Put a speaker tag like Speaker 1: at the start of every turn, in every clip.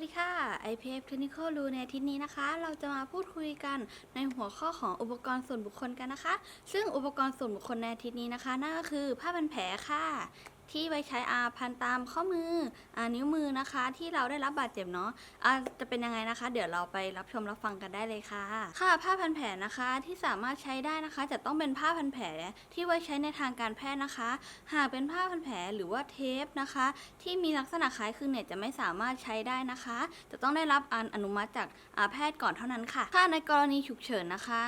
Speaker 1: วัสดีค่ะ IPF Clinical Rule ในอาทิตย์นี้นะคะ เราจะมาพูดคุยกันในหัวข้อของอุปกรณ์ส่วนบุคคลกันนะคะ ซึ่งอุปกรณ์ส่วนบุคคลในอาทิตย์นี้นะคะ นั่นก็คือผ้าพันแผลค่ะ ที่ไว้ใช้อาพันตามข้อมืออานิ้วมือนะคะที่เราได้รับบาดเจ็บเนาะอ่าจะเป็นยังไงนะคะ เดี๋ยวเราไปรับชมรับฟังกันได้เลยค่ะ ค่ะผ้าพันแผลนะคะที่สามารถใช้ได้นะคะ จะต้องเป็นผ้าพันแผลที่ไว้ใช้ในทางการแพทย์นะคะ หากเป็นผ้าพันแผลหรือว่าเทปนะคะ ที่มีลักษณะคล้ายคลึงเนี่ยจะไม่สามารถใช้ได้นะคะ จะต้องได้รับอนุมัติจากอาแพทย์ก่อนเท่านั้นค่ะถ้าในกรณีฉุกเฉินนะคะ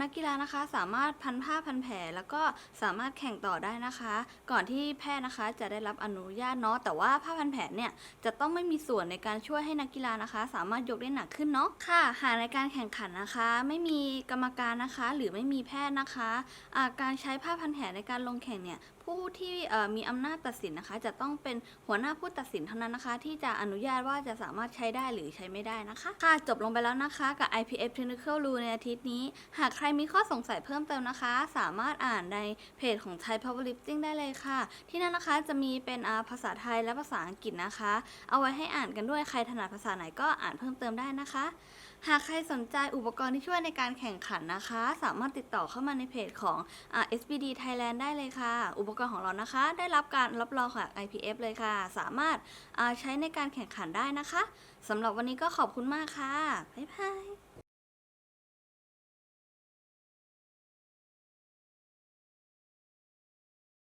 Speaker 1: นักกีฬานะคะสามารถพันผ้าพันแผลแล้วก็สามารถแข่งต่อได้นะคะ ก่อนที่แพทย์นะคะ จะได้รับอนุญาตเนาะแต่ว่าผ้าพันแผลเนี่ยจะต้องไม่มีส่วนในการช่วยให้นักกีฬานะคะ สามารถยกได้หนักขึ้นเนาะค่ะ หากในการแข่งขันนะคะ ไม่มีกรรมการนะคะ หรือไม่มีแพทย์นะคะอ่าการใช้ผ้าพันแผลในการลงแข่งเนี่ยผู้ที่มีอำนาจตัดสินนะคะ จะต้องเป็นหัวหน้าผู้ตัดสินเท่านั้นนะคะ ที่จะอนุญาตว่าจะสามารถใช้ได้หรือใช้ไม่ได้นะคะ ค่ะจบลงไปแล้วนะคะ กับ IPF Technical Rule ในอาทิตย์นี้ หากใครมีข้อสงสัยเพิ่มเติมนะคะ สามารถอ่านในเพจของ Thai Powerlifting ได้เลยค่ะ ที่นั่นนะคะจะมีเป็นภาษาไทยและภาษาอังกฤษนะคะ เอาไว้ให้อ่านกันด้วยใครถนัดภาษาไหนก็อ่านเพิ่มเติมได้นะคะ หากใครสนใจอุปกรณ์ที่ช่วยในการแข่งขันนะคะ สามารถติดต่อเข้ามาในเพจของ SBD Thailand ได้เลยค่ะ อุปกรณ์ของเรานะคะ ได้รับการรับรองจาก IPF เลยค่ะ สามารถใช้ในการแข่งขันได้นะคะสำหรับวันนี้ก็ขอบคุณมากค่ะบ๊ายบาย